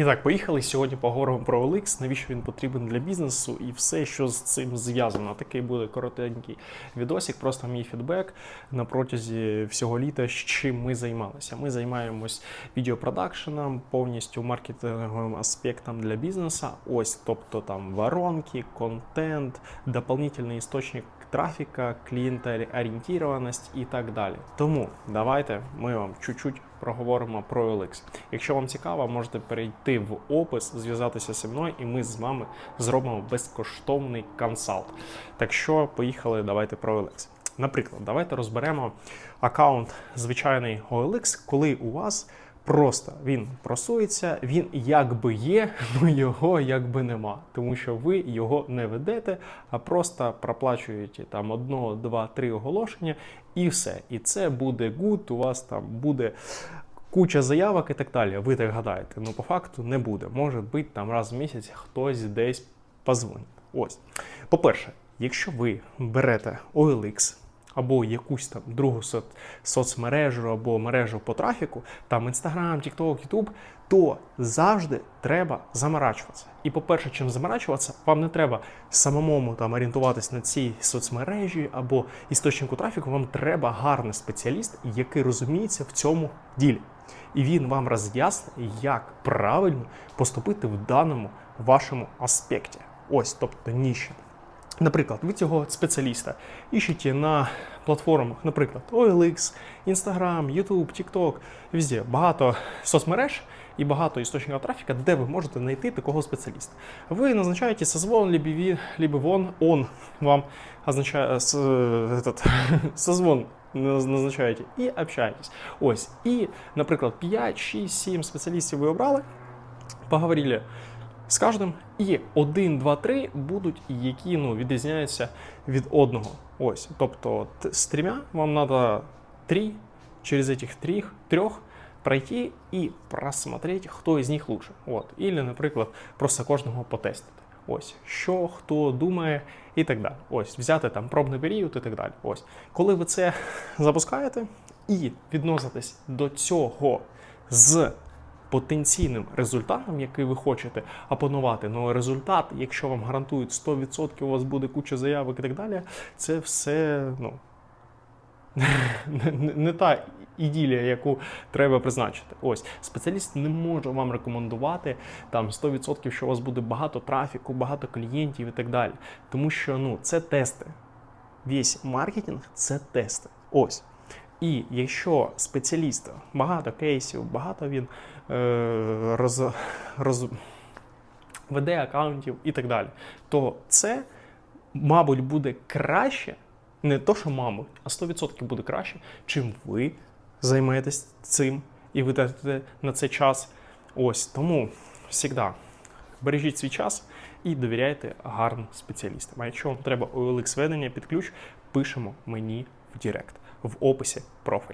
І так, поїхали. Сьогодні поговоримо про OLX, навіщо він потрібен для бізнесу і все, що з цим зв'язано. Такий буде коротенький відосик, просто мій фідбек на протязі всього літа, з чим ми займалися. Ми займаємось відеопродакшеном, повністю маркетинговим аспектом для бізнесу. Ось, тобто там воронки, контент, дополнительний істочник трафіка, клієнтоорієнтованість і так далі. Тому давайте ми вам чуть-чуть проговоримо про OLX. Якщо вам цікаво, можете перейти в опис, зв'язатися зі мною, і ми з вами зробимо безкоштовний консалт. Так що, поїхали, давайте про OLX. Наприклад, давайте розберемо аккаунт звичайний OLX, коли у вас просто він просується, він якби є, але його якби нема. Тому що ви його не ведете, а просто проплачуєте там одно, два, три оголошення і все. І це буде good, у вас там буде. Куча заявок і так далі. Ви так гадаєте. Ну, по факту не буде. Може бути там раз в місяць хтось десь позвонить. Ось. По-перше, якщо ви берете OLX або якусь там другу соц- соцмережу або мережу по трафіку, там Instagram, TikTok, YouTube, то завжди треба заморачуватися. І по-перше, чим заморачуватися, вам не треба самому там орієнтуватись на цій соцмережі або істочнику трафіку. Вам треба гарний спеціаліст, який розуміється в цьому ділі. І він вам роз'яснить, як правильно поступити в даному вашому аспекті. Ось, тобто ніше. Наприклад, ви цього спеціаліста іщете на платформах, наприклад, OLX, Instagram, YouTube, TikTok, везде багато соцмереж і багато істочників трафіка, де ви можете знайти такого спеціаліста. Ви назначаєте созвон, либо, либо вон, он вам означає этот, созвон назначаєте і общаєтесь. Ось. І, наприклад, 5, 6, 7 спеціалістів ви обрали, поговорили з кожним, і 1, 2, 3 будуть, які ну, відрізняються від одного. Ось. Тобто з трьома вам треба три, через этих трьох, трьох пройти і просмотреть, хто із них лучше. От. Ілі, наприклад, просто кожного потестити. Ось, що хто думає, і так далі. Ось, взяти там пробний період і так далі. Ось. Коли ви це запускаєте і відноситесь до цього з потенційним результатом, який ви хочете опанувати. Ну результат, якщо вам гарантують 100%, у вас буде куча заявок і так далі, це все ну, не, та іділія, яку треба призначити. Ось спеціаліст не може вам рекомендувати там 100%, що у вас буде багато трафіку, багато клієнтів і так далі. Тому що ну, це тести. Весь маркетинг це тести. Ось. І якщо спеціаліста багато кейсів, багато він е, роз, роз, веде аккаунтів і так далі, то це, мабуть, буде краще, не то, що мабуть, а 100% буде краще, чим ви займаєтесь цим і витратите на це час. Ось тому завжди бережіть свій час і довіряйте гарним спеціалістам. А якщо вам треба OLX ведення під ключ, пишемо мені в Директ в описі профіль.